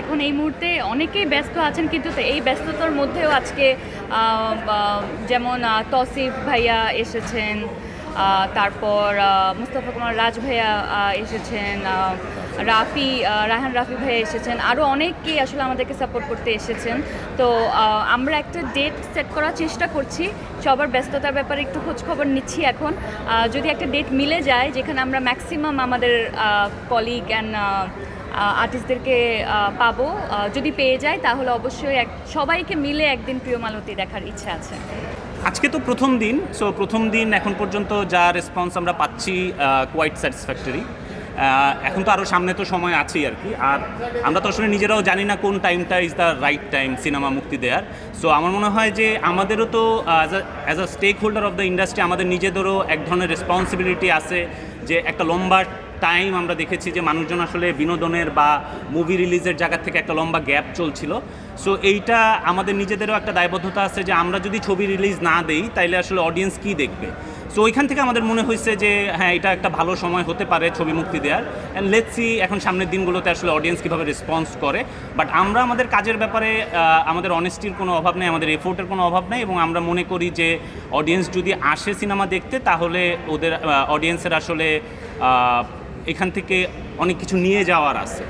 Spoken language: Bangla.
এখন এই মুহূর্তে অনেকেই ব্যস্ত আছেন, কিন্তু এই ব্যস্ততার মধ্যেও আজকে যেমন তসিফ ভাইয়া এসেছেন তারপর মুস্তফা কুমার রাজ ভাইয়া এসেছেন রাফি রায়হান রাফি ভাইয়া এসেছেন। আরও অনেকেই আসলে আমাদেরকে সাপোর্ট করতে এসেছেন। তো আমরা একটা ডেট সেট করার চেষ্টা করছি। সবার ব্যস্ততার ব্যাপারে একটু খোঁজ খবর নিচ্ছি এখন। যদি একটা ডেট মিলে যায়, যেখানে আমরা ম্যাক্সিমাম আমাদের কলিগ অ্যান্ড আর্টিস্টদেরকে পাবো যদি পেয়ে যায়, তাহলে অবশ্যই এক, সবাইকে মিলে একদিন প্রিয় মালতী দেখার ইচ্ছা আছে। আজকে তো প্রথম দিন সো প্রথম দিন এখন পর্যন্ত যা রেসপন্স আমরা পাচ্ছি কোয়াইট স্যাটিসফ্যাক্টরি এখন তো আরও সামনে তো সময় আছেই আর কি। আর আমরা তো আসলে নিজেরাও জানি না কোন টাইমটা is the right time cinema মুক্তি দেওয়ার সো আমার মনে হয় যে আমাদেরও তো as a stakeholder of the industry আমাদের নিজেদেরও এক ধরনের রেসপন্সিবিলিটি আছে যে একটা লম্বা টাইম আমরা দেখেছি যে মানুষজন আসলে বিনোদনের বা মুভি রিলিজের জায়গা থেকে একটা লম্বা গ্যাপ চলছিল। সো এইটা আমাদের নিজেদেরও একটা দায়বদ্ধতা আছে যে আমরা যদি ছবি রিলিজ না দেই, তাইলে আসলে অডিয়েন্স কি দেখবে? সো ওইখান থেকে আমাদের মনে হয়েছে যে হ্যাঁ এটা একটা ভালো সময় হতে পারে ছবি মুক্তি দেওয়ার অ্যান্ড লেটস সি এখন সামনের দিনগুলোতে আসলে অডিয়েন্স কীভাবে রেসপন্স করে। বাট আমরা আমাদের কাজের ব্যাপারে আমাদের অনেস্টির কোনো অভাব নেই, আমাদের এফোর্টের কোনো অভাব নেই এবং আমরা মনে করি যে অডিয়েন্স যদি আসে সিনেমা দেখতে, তাহলে ওদের অডিয়েন্সের আসলে এখান থেকে অনেক কিছু নিয়ে যাওয়ার আছে।